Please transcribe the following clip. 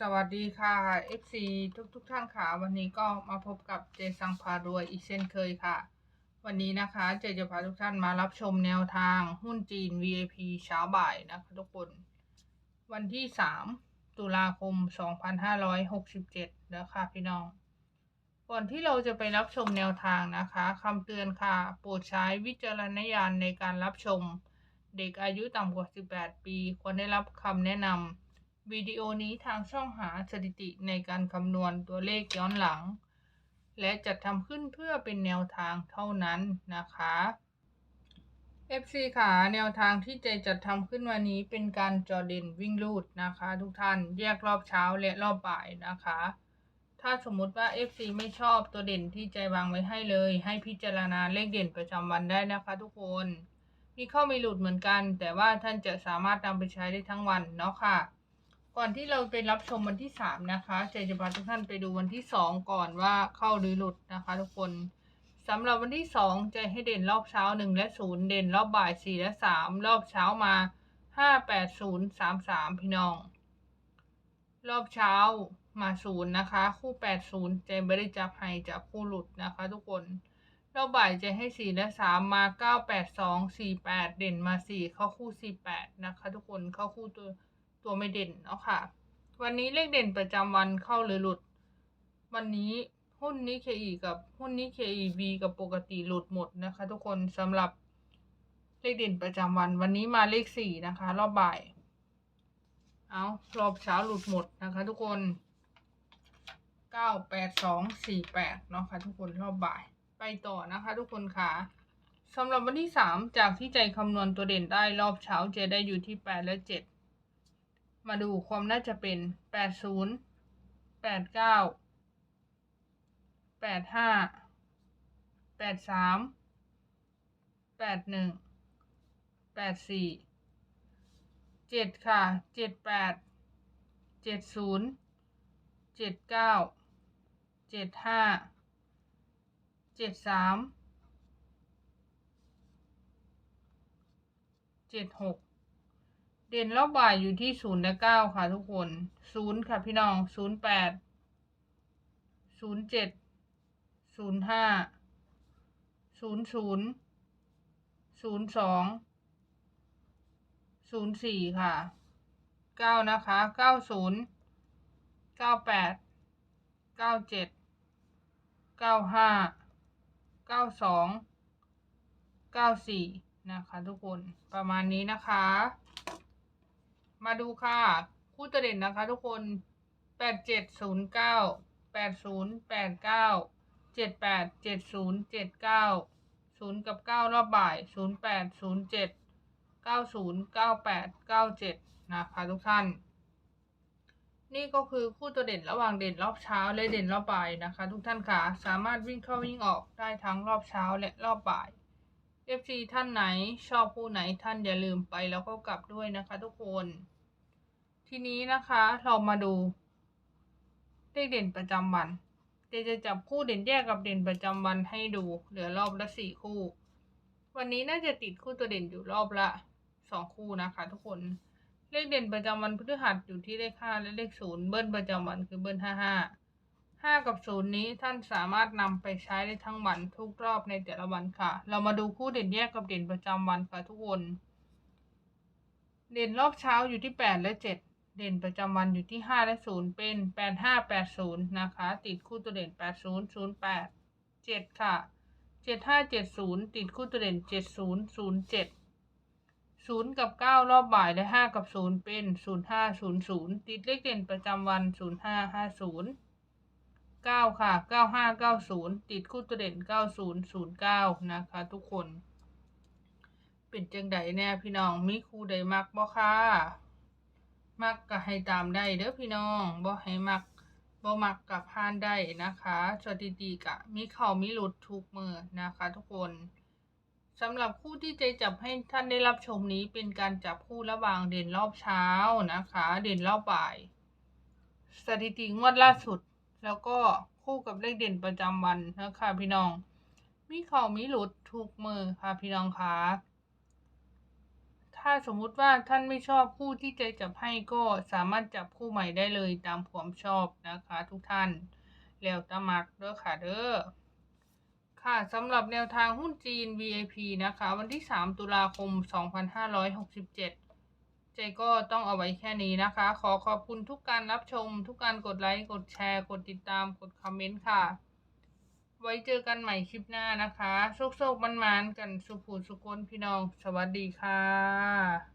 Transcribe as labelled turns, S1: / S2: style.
S1: สวัสดีค่ะ FC ทุกทุกท่านค่ะ วันนี้ก็มาพบกับเจสังพารวยอีกเช่นเคยค่ะ วันนี้นะคะเจจะพาทุกท่านมารับชมแนวทางหุ้นจีน VIP เช้าบ่ายนะคะทุกคน วันที่ 3 ตุลาคม 2567นะคะพี่น้อง ก่อนที่เราจะไปรับชมแนวทางนะคะคำเตือนค่ะ โปรดใช้วิจารณญาณในการรับชม เด็กอายุต่ำกว่า 18 ปี ควรได้รับคำแนะนำ วิดีโอนี้ทางช่องหาสถิติในการคำนวณตัวเลขย้อนหลัง และจัดทำขึ้นเพื่อเป็นแนวทางเท่านั้นนะคะ FC ค่ะแนวทางที่เจจัดทำขึ้นวันนี้เป็นการจอเด่นวิ่งลูดนะคะ ทุกท่านแยกรอบเช้าและรอบบ่ายนะคะ ถ้าสมมติว่า FC ไม่ชอบตัวเด่นที่ใจวางไว้ให้เลย ให้พิจารณาเลขเด่นประจำวันได้นะคะ ทุกคนมีเข้ามีหลุดเหมือนกัน แต่ว่าท่านจะสามารถนำไปใช้ได้ทั้งวันเนาะค่ะ ก่อนที่เราไปรับชมวันที่3นะคะเจจะพาทุกท่านไปดูวันที่2ก่อนว่าเข้าหรือหลุดนะคะ ทุกคนสำหรับวันที่2จะให้เด่นรอบเช้า1และ0เด่นรอบบ่าย4และ3รอบเช้ามา5 8 0 3 3พี่น้อง รอบเช้ามาศูนย์นะคะ คู่80เจไม่ได้จับให้จากคู่หลุดนะคะ ทุกคนรอบบ่ายจะให้สี่และสามมาเก้าแปดสองสี่แปดเด่นมาสี่เข้าคู่สี่แปดนะคะ ทุกคนเข้าคู่ตัว ตัวไม่เด่นเนาะค่ะ วันนี้เลขเด่นประจำวันเข้าหรือหลุด วันนี้หุ้นนี้ KE กับหุ้นนี้ KEV กับปกติหลุดหมดนะคะ ทุกคนสำหรับเลขเด่นประจำวัน วันนี้มาเลขสี่นะคะ รอบบ่าย เอารอบเช้าหลุดหมดนะคะ ทุกคนเก้าแปดสองสี่แปดเนาะค่ะทุกคนรอบบ่าย ไปต่อนะคะ ทุกคนค่ะสำหรับวันที่สามจากที่ใจคำนวณตัวเด่นได้รอบเช้าเจได้อยู่ที่แปดและเจ็ด มาดูความน่าจะเป็นแปดศูนย์แปดเก้าแปดห้าแปดสามแปดหนึ่งแปดสี่เจ็ดค่ะเจ็ดแปดเจ็ดศูนย์เจ็ดเก้าเจ็ดห้าเจ็ดสามเจ็ดหก เด่นรอบบ่ายอยู่ที่ศูนย์และเก้าค่ะทุกคนศูนย์ค่ะพี่น้องศูนย์แปดศูนย์เจ็ดศูนย์ห้าศูนย์ศูนย์ศูนย์สองศูนย์สี่ค่ะเก้านะคะเก้าศูนย์เก้าแปดเก้าเจ็ดเก้าห้าเก้าสองเก้าสี่นะคะทุกคนประมาณนี้นะคะ มาดูค่ะ คู่ตัวเด่นนะคะทุกคนแปดเจ็ดศูนย์เก้าแปดศูนย์แปดเก้าเจ็ดแปดเจ็ดศูนย์เจ็ดเก้าศูนย์กับเก้ารอบบ่ายศูนย์แปดศูนย์เจ็ดเก้าศูนย์เก้าแปดเก้าเจ็ดนะคะทุกท่าน นี่ก็คือคู่ตัวเด่นระหว่างเด่นรอบเช้าและเด่นรอบบ่ายนะคะ ทุกท่านค่ะสามารถวิ่งเข้าวิ่งออกได้ทั้งรอบเช้าและรอบบ่าย FC ท่านไหนชอบคู่ไหนท่านอย่าลืมไปแล้วก็กลับด้วยนะคะทุกคน ทีนี้นะคะเรามาดูเลขเด่นประจำวันเดี๋ยวจะจับคู่เด่นแยกกับเด่นประจำวันให้ดู เหลือรอบละสี่คู่ วันนี้น่าจะติดคู่ตัวเด่นอยู่รอบละสองคู่นะคะ ทุกคนเลขเด่นประจำวันพฤหัสอยู่ที่เลขห้าและเลขศูนย์เบิ้ลประจำวันคือเบิ้ลห้าห้าห้ากับศูนย์นี้ท่านสามารถนำไปใช้ได้ทั้งวันทุกรอบในแต่ละวันค่ะ เรามาดูคู่เด่นแยกกับเด่นประจำวันค่ะทุกคน เด่นรอบเช้าอยู่ที่แปดและเจ็ด เด่นประจำวันอยู่ที่ห้าและศูนย์เป็นแปดห้าแปดศูนย์นะคะ ติดคู่ตัวเด่นแปดศูนย์ศูนย์แปดเจ็ดค่ะเจ็ดห้าเจ็ดศูนย์ติดคู่ตัวเด่นเจ็ดศูนย์ศูนย์เจ็ดศูนย์กับเก้ารอบบ่ายและห้ากับศูนย์เป็นศูนย์ห้าศูนย์ติดเลขเด่นประจำวันศูนย์ห้าห้าศูนย์เก้าค่ะเก้าห้าเก้าศูนย์ติดคู่ตัวเด่นเก้าศูนย์ศูนย์เก้านะคะ ทุกคน เป็นจังใดแน่พี่น้อง มีคู่ใดมักบ่ค่ะ มักก็ให้ตามได้เด้อพี่น้องบ่ให้มักบ่มักกับพานได้นะคะ สถิติกะมีเข้ามีหลุดทุกมือนะคะทุกคนสำหรับคู่ที่เจจับให้ท่านได้รับชมนี้เป็นการจับคู่ระหว่างเด่นรอบเช้านะคะ เด่นรอบบ่าย สถิติงวดล่าสุด แล้วก็คู่กับเลขเด่นประจำวันนะคะพี่น้อง มีเข่ามีหลุดทุกมือค่ะพี่น้องคะ ถ้าสมมุติว่าท่านไม่ชอบคู่ที่เจจับให้ก็สามารถจับคู่ใหม่ได้เลยตามความชอบนะคะ ทุกท่าน แล้วตะมักเด้อค่ะเด้อค่ะสำหรับแนวทางหุ้นจีน VIP นะคะ วันที่ 3 ตุลาคม 2567เจก็ต้องเอาไว้แค่นี้นะคะ ขอขอบคุณทุกการรับชม ทุกการกดไลค์ กดแชร์ กดติดตาม กดคอมเมนต์ค่ะ ไว้เจอกันใหม่คลิปหน้านะคะโชคๆมันมันกันสุขูสุกนพี่น้อง สวัสดีค่ะ